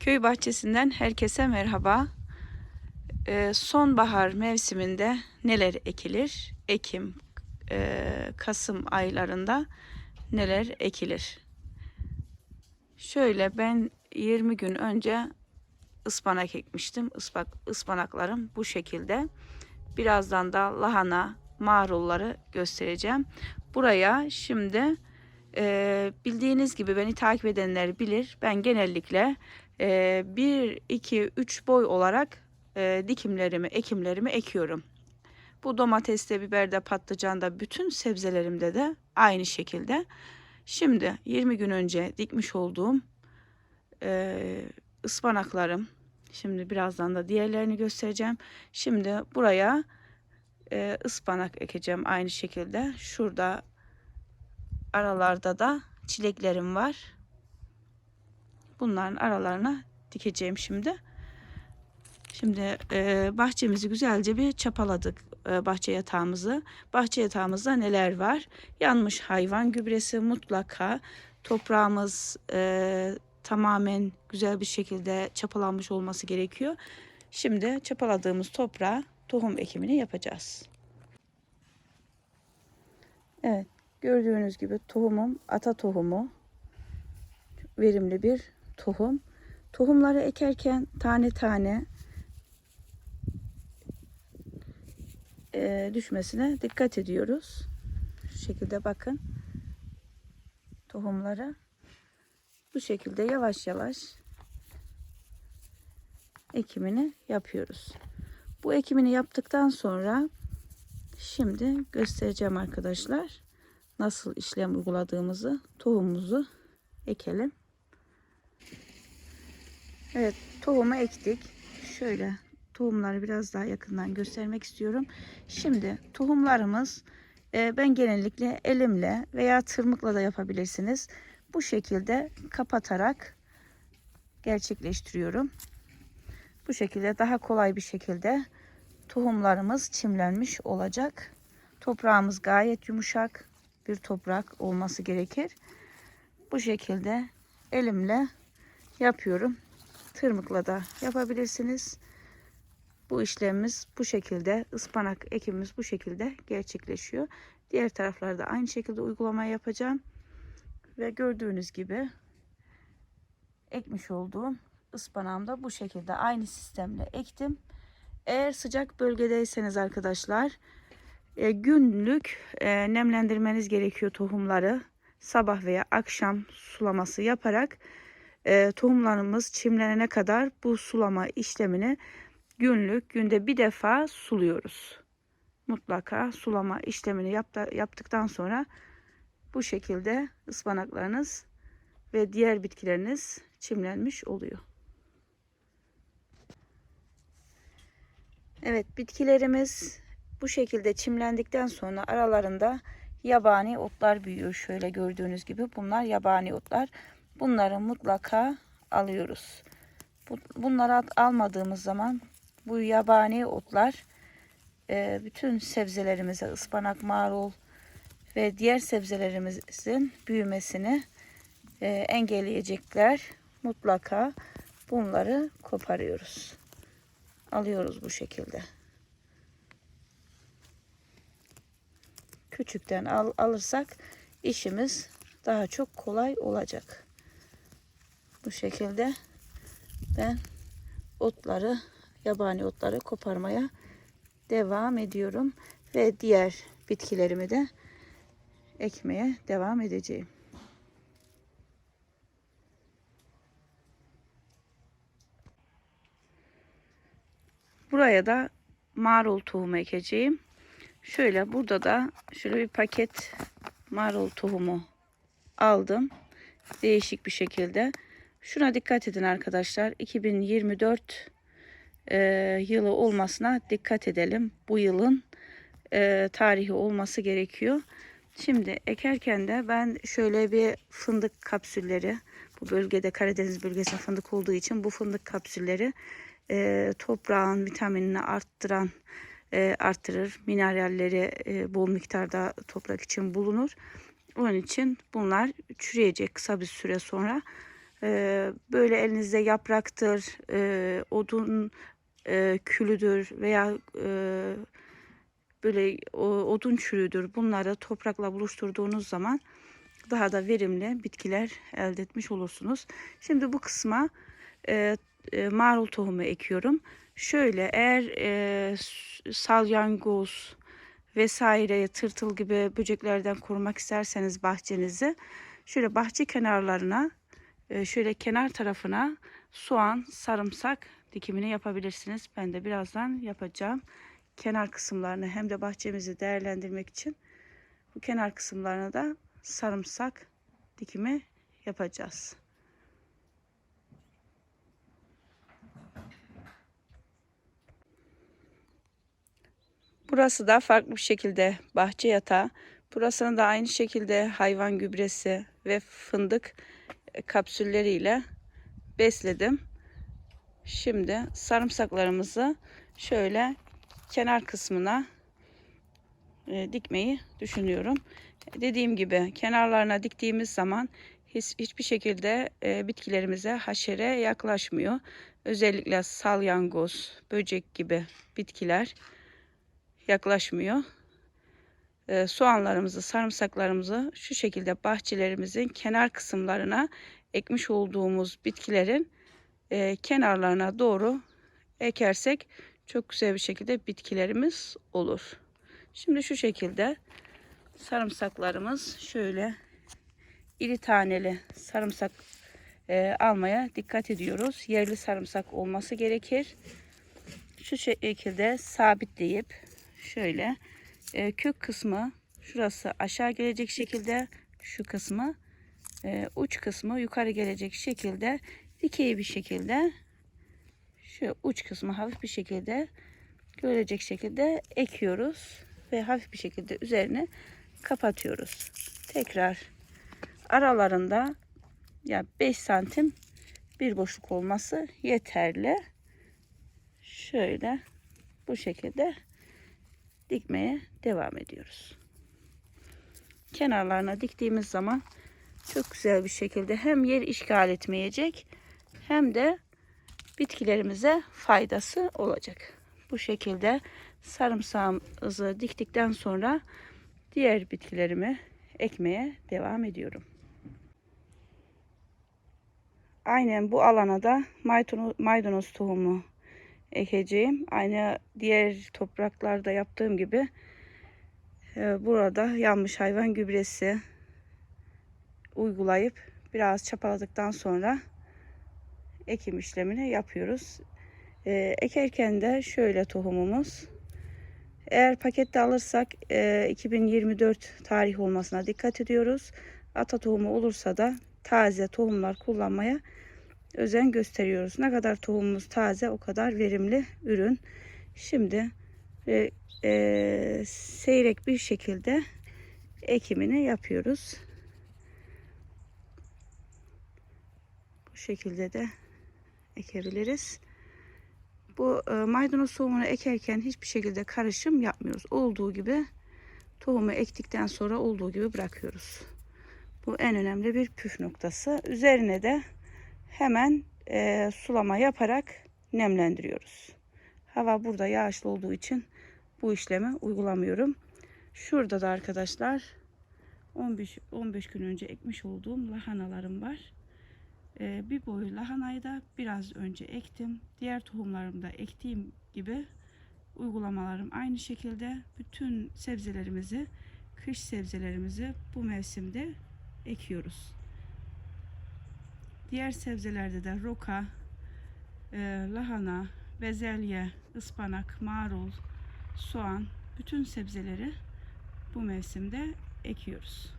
Köy bahçesinden herkese merhaba. Ee, sonbahar mevsiminde neler ekilir? Ekim, e, Kasım aylarında neler ekilir? Şöyle ben 20 gün önce ıspanak ekmiştim. Ispak, ıspanaklarım bu şekilde. Birazdan da lahana, marulları göstereceğim. Buraya şimdi e, bildiğiniz gibi beni takip edenler bilir. Ben genellikle e, 1, 2, 3 boy olarak e, dikimlerimi, ekimlerimi ekiyorum. Bu domateste, biberde, patlıcanda, bütün sebzelerimde de aynı şekilde. Şimdi 20 gün önce dikmiş olduğum e, ıspanaklarım. Şimdi birazdan da diğerlerini göstereceğim. Şimdi buraya e, ıspanak ekeceğim aynı şekilde. Şurada aralarda da çileklerim var. Bunların aralarına dikeceğim şimdi. Şimdi e, bahçemizi güzelce bir çapaladık e, bahçe yatağımızı. Bahçe yatağımızda neler var? Yanmış hayvan gübresi mutlaka. Toprağımız e, tamamen güzel bir şekilde çapalanmış olması gerekiyor. Şimdi çapaladığımız toprağa tohum ekimini yapacağız. Evet gördüğünüz gibi tohumum ata tohumu. Verimli bir tohum. Tohumları ekerken tane tane e, düşmesine dikkat ediyoruz. Şu şekilde bakın. Tohumları bu şekilde yavaş yavaş ekimini yapıyoruz. Bu ekimini yaptıktan sonra şimdi göstereceğim arkadaşlar nasıl işlem uyguladığımızı tohumumuzu ekelim. Evet tohumu ektik. Şöyle tohumları biraz daha yakından göstermek istiyorum. Şimdi tohumlarımız e, ben genellikle elimle veya tırmıkla da yapabilirsiniz. Bu şekilde kapatarak gerçekleştiriyorum. Bu şekilde daha kolay bir şekilde tohumlarımız çimlenmiş olacak. Toprağımız gayet yumuşak bir toprak olması gerekir. Bu şekilde elimle yapıyorum. Tırmıkla da yapabilirsiniz. Bu işlemimiz bu şekilde ıspanak ekimimiz bu şekilde gerçekleşiyor. Diğer taraflarda aynı şekilde uygulama yapacağım. Ve gördüğünüz gibi ekmiş olduğum ıspanağım da bu şekilde aynı sistemle ektim. Eğer sıcak bölgedeyseniz arkadaşlar e, günlük e, nemlendirmeniz gerekiyor tohumları. Sabah veya akşam sulaması yaparak e, tohumlarımız çimlenene kadar bu sulama işlemini günlük günde bir defa suluyoruz. Mutlaka sulama işlemini yapta, yaptıktan sonra bu şekilde ıspanaklarınız ve diğer bitkileriniz çimlenmiş oluyor. Evet bitkilerimiz bu şekilde çimlendikten sonra aralarında yabani otlar büyüyor. Şöyle gördüğünüz gibi bunlar yabani otlar. Bunları mutlaka alıyoruz. Bunları almadığımız zaman bu yabani otlar e, bütün sebzelerimize ıspanak, marul ve diğer sebzelerimizin büyümesini e, engelleyecekler. Mutlaka bunları koparıyoruz. Alıyoruz bu şekilde. Küçükten al, alırsak işimiz daha çok kolay olacak. Bu şekilde ben otları, yabani otları koparmaya devam ediyorum ve diğer bitkilerimi de ekmeye devam edeceğim. Buraya da marul tohumu ekeceğim. Şöyle burada da şöyle bir paket marul tohumu aldım. Değişik bir şekilde. Şuna dikkat edin arkadaşlar. 2024 e, yılı olmasına dikkat edelim. Bu yılın e, tarihi olması gerekiyor. Şimdi ekerken de ben şöyle bir fındık kapsülleri bu bölgede Karadeniz bölgesi fındık olduğu için bu fındık kapsülleri e, toprağın vitaminini arttıran e, arttırır. Mineralleri e, bol miktarda toprak için bulunur. Onun için bunlar çürüyecek kısa bir süre sonra. E, böyle elinizde yapraktır, e, odun e, külüdür veya e, böyle odun çürüdür. Bunları toprakla buluşturduğunuz zaman daha da verimli bitkiler elde etmiş olursunuz. Şimdi bu kısma e, marul tohumu ekiyorum. Şöyle eğer salyangoz vesaire tırtıl gibi böceklerden korumak isterseniz bahçenizi şöyle bahçe kenarlarına şöyle kenar tarafına soğan, sarımsak dikimini yapabilirsiniz. Ben de birazdan yapacağım. Kenar kısımlarını hem de bahçemizi değerlendirmek için bu kenar kısımlarına da sarımsak dikimi yapacağız. Burası da farklı bir şekilde bahçe yatağı. Burasını da aynı şekilde hayvan gübresi ve fındık kapsülleriyle besledim. Şimdi sarımsaklarımızı şöyle kenar kısmına e, dikmeyi düşünüyorum. Dediğim gibi kenarlarına diktiğimiz zaman hiç, hiçbir şekilde e, bitkilerimize haşere yaklaşmıyor. Özellikle salyangoz, böcek gibi bitkiler yaklaşmıyor. E, soğanlarımızı, sarımsaklarımızı şu şekilde bahçelerimizin kenar kısımlarına ekmiş olduğumuz bitkilerin e, kenarlarına doğru ekersek çok güzel bir şekilde bitkilerimiz olur. Şimdi şu şekilde sarımsaklarımız şöyle iri taneli sarımsak e, almaya dikkat ediyoruz. Yerli sarımsak olması gerekir. Şu şekilde sabitleyip şöyle e, kök kısmı şurası aşağı gelecek şekilde şu kısmı e, uç kısmı yukarı gelecek şekilde dikey bir şekilde şu uç kısmı hafif bir şekilde görecek şekilde ekiyoruz ve hafif bir şekilde üzerine kapatıyoruz. Tekrar aralarında ya 5 santim bir boşluk olması yeterli. Şöyle bu şekilde dikmeye devam ediyoruz. Kenarlarına diktiğimiz zaman çok güzel bir şekilde hem yer işgal etmeyecek hem de bitkilerimize faydası olacak. Bu şekilde sarımsağımızı diktikten sonra diğer bitkilerimi ekmeye devam ediyorum. Aynen bu alana da maydanoz, maydanoz tohumu ekeceğim. Aynı diğer topraklarda yaptığım gibi e, burada yanmış hayvan gübresi uygulayıp biraz çapaladıktan sonra ekim işlemini yapıyoruz. E, ekerken de şöyle tohumumuz. Eğer pakette alırsak e, 2024 tarih olmasına dikkat ediyoruz. Ata tohumu olursa da taze tohumlar kullanmaya özen gösteriyoruz. Ne kadar tohumumuz taze o kadar verimli ürün. Şimdi e, e, seyrek bir şekilde ekimini yapıyoruz. Bu şekilde de ekebiliriz. Bu e, maydanoz tohumunu ekerken hiçbir şekilde karışım yapmıyoruz. Olduğu gibi tohumu ektikten sonra olduğu gibi bırakıyoruz. Bu en önemli bir püf noktası. Üzerine de hemen e, sulama yaparak nemlendiriyoruz. Hava burada yağışlı olduğu için bu işlemi uygulamıyorum. Şurada da arkadaşlar 15 15 gün önce ekmiş olduğum lahanalarım var. E, bir boy lahanayı da biraz önce ektim. Diğer tohumlarımı da ektiğim gibi uygulamalarım aynı şekilde bütün sebzelerimizi, kış sebzelerimizi bu mevsimde ekiyoruz. Diğer sebzelerde de roka, e, lahana, bezelye, ıspanak, marul, soğan bütün sebzeleri bu mevsimde ekiyoruz.